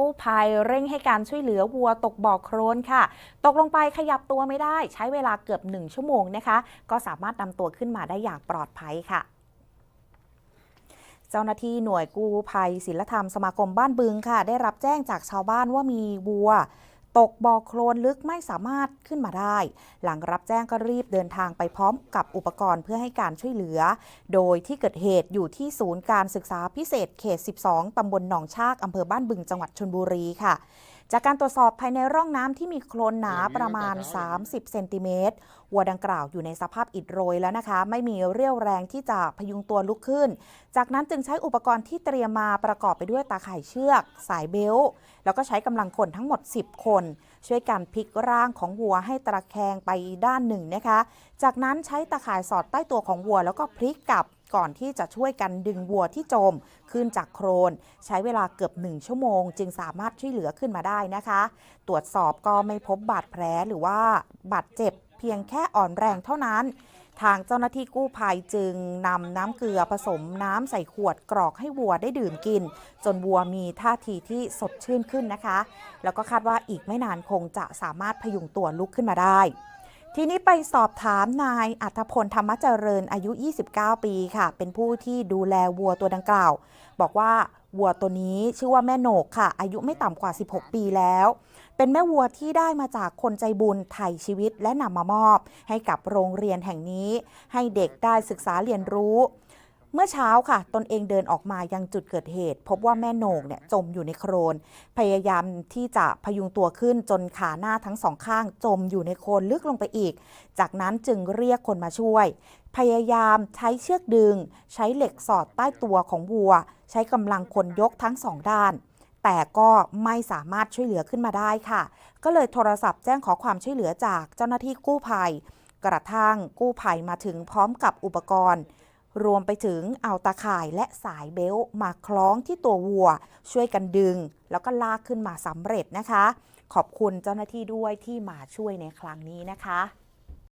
กู้ภัยเร่งให้การช่วยเหลือวัวตกบ่อโครนค่ะ ตกลงไปขยับตัวไม่ได้ ใช้เวลาเกือบหนึ่งชั่วโมงนะคะ ก็สามารถนำตัวขึ้นมาได้อย่างปลอดภัยค่ะเจ้าหน้าที่หน่วยกู้ภัยศิลธรรมสมาคมบ้านบึงค่ะ ได้รับแจ้งจากชาวบ้านว่ามีวัว ตกบ่อโคลนลึกไม่สามารถขึ้นมาได้ หลังรับแจ้งก็รีบเดินทางไปพร้อมกับอุปกรณ์เพื่อให้การช่วยเหลือ โดยที่เกิดเหตุอยู่ที่ศูนย์การศึกษาพิเศษเขต 12 ตำบลหนองชากอำเภอบ้านบึงจังหวัดชนบุรีค่ะ จากการตรวจสอบภายในร่องน้ำที่มีโคลนหนาประมาณ 30 เซนติเมตรวัวดังกล่าวอยู่ในสภาพอิดโรยแล้วนะคะ ไม่มีเรี่ยวแรงที่จะพยุงตัวลุกขึ้น จากนั้นจึงใช้อุปกรณ์ที่เตรียมมาประกอบไปด้วยตาข่ายเชือก สายเบลต์แล้วก็ใช้กำลังคนทั้งหมด 10 คน ช่วยกันพลิกร่างของวัวให้ตะแคงไปด้านหนึ่งนะคะ จากนั้นใช้ตาข่ายสอดใต้ตัวของวัวแล้วก็พลิกกลับ ก่อนที่จะช่วยกันดึงวัวที่จมขึ้นจากโครน ใช้เวลาเกือบหนึ่งชั่วโมง จึงสามารถช่วยเหลือขึ้นมาได้นะคะ ตรวจสอบก็ไม่พบบาดแผลหรือว่าบาดเจ็บเพียงแค่อ่อนแรงเท่านั้น ทางเจ้าหน้าที่กู้ภัยจึงนำน้ำเกลือผสมน้ำใส่ขวดกรอกให้วัวได้ดื่มกิน จนวัวมีท่าทีที่สดชื่นขึ้นนะคะ แล้วก็คาดว่าอีกไม่นานคงจะสามารถพยุงตัวลุกขึ้นมาได้ ทีนี้ไปสอบถามนายอัธพลธรรมเจริญอายุ 29 ปีค่ะ เป็นผู้ที่ดูแลวัวตัวดังกล่าว บอกว่าวัวตัวนี้ชื่อว่าแม่โหนกค่ะ อายุไม่ต่ำกว่า 16 ปีแล้ว เป็นแม่วัวที่ได้มาจากคนใจบุญไถ่ชีวิตและนำมามอบ ให้กับโรงเรียนแห่งนี้ ให้เด็กได้ศึกษาเรียนรู้ เมื่อเช้าค่ะ ตนเองเดินออกมายังจุดเกิดเหตุ พบว่าแม่โหนกเนี่ยจมอยู่ในโคลนพยายามที่จะพยุงตัวขึ้นจนขาหน้าทั้งสองข้าง จมอยู่ในโคลนลึกลงไปอีก จากนั้นจึงเรียกคนมาช่วย พยายามใช้เชือกดึง ใช้เหล็กสอดใต้ตัวของวัว ใช้กำลังคนยกทั้งสองด้านแต่ก็ไม่สามารถช่วยเหลือขึ้นมาได้ค่ะ ก็เลยโทรศัพท์แจ้งขอความช่วยเหลือจากเจ้าหน้าที่กู้ภัย กระทั่งกู้ภัยมาถึงพร้อมกับอุปกรณ์ รวมไปถึงเอาตาข่ายและสายเบลมาคล้องที่ตัววัว ช่วยกันดึง แล้วก็ลากขึ้นมาสำเร็จนะคะ ขอบคุณเจ้าหน้าที่ด้วยที่มาช่วยในครั้งนี้นะคะ